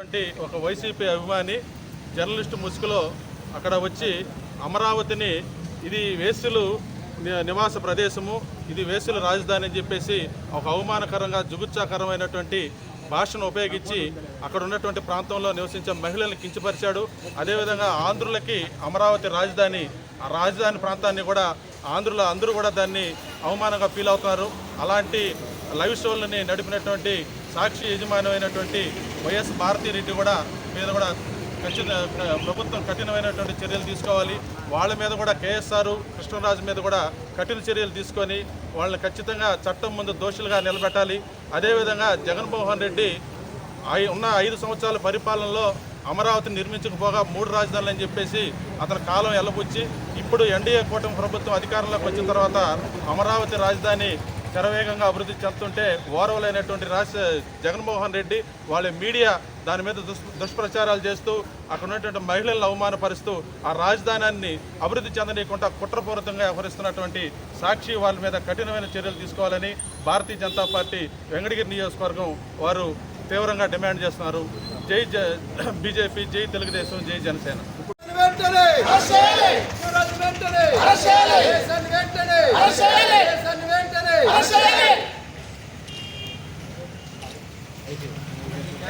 ఒక వైసీపీ అభిమాని జర్నలిస్టు ముసుగులో అక్కడ వచ్చి అమరావతిని ఇది వేసులు ని- నివాస ప్రదేశము ఇది వేసుల రాజధాని అని చెప్పేసి ఒక అవమానకరంగా జుగుత్సాకరమైనటువంటి భాషను ఉపయోగించి అక్కడ ఉన్నటువంటి ప్రాంతంలో నివసించే మహిళల్ని కించపరిచాడు. అదేవిధంగా ఆంధ్రులకి అమరావతి రాజధాని ఆ రాజధాని ప్రాంతాన్ని కూడా ఆంధ్రుల అందరూ కూడా దాన్ని అవమానంగా ఫీల్ అవుతున్నారు. అలాంటి లైవ్ షోలని నడిపినటువంటి సాక్షి యజమానమైనటువంటి వైఎస్ భారతీరెడ్డి కూడా మీద కూడా ఖచ్చిత ప్రభుత్వం కఠినమైనటువంటి చర్యలు తీసుకోవాలి. వాళ్ళ మీద కూడా కేఎస్ఆర్ కృష్ణరాజు మీద కూడా కఠిన చర్యలు తీసుకొని వాళ్ళని ఖచ్చితంగా చట్టం ముందు దోషులుగా నిలబెట్టాలి. అదేవిధంగా జగన్మోహన్ రెడ్డి ఐ- ఉన్న ఐదు సంవత్సరాల పరిపాలనలో అమరావతి నిర్మించకపోగా మూడు రాజధానులు అని చెప్పేసి అతని కాలం ఎల్లబుచ్చి ఇప్పుడు ఎన్డీఏ కూటమి ప్రభుత్వం అధికారంలోకి వచ్చిన తర్వాత అమరావతి రాజధాని శరవేగంగా అభివృద్ధి చెందుతుంటే ఓరవలైనటువంటి రాష్ట్ర జగన్మోహన్ రెడ్డి వాళ్ళ మీడియా దాని మీద దుష్ దుష్ప్రచారాలు చేస్తూ అక్కడ ఉన్నటువంటి మహిళలను అవమానపరుస్తూ ఆ రాజధానాన్ని అభివృద్ధి చెందనీయకుండా కుట్రపూరితంగా వ్యవహరిస్తున్నటువంటి సాక్షి వాళ్ళ మీద కఠినమైన చర్యలు తీసుకోవాలని భారతీయ జనతా పార్టీ వెంకటగిరి నియోజకవర్గం వారు తీవ్రంగా డిమాండ్ చేస్తున్నారు. జై జ బీజేపీ జై తెలుగుదేశం జై జనసేన. はい。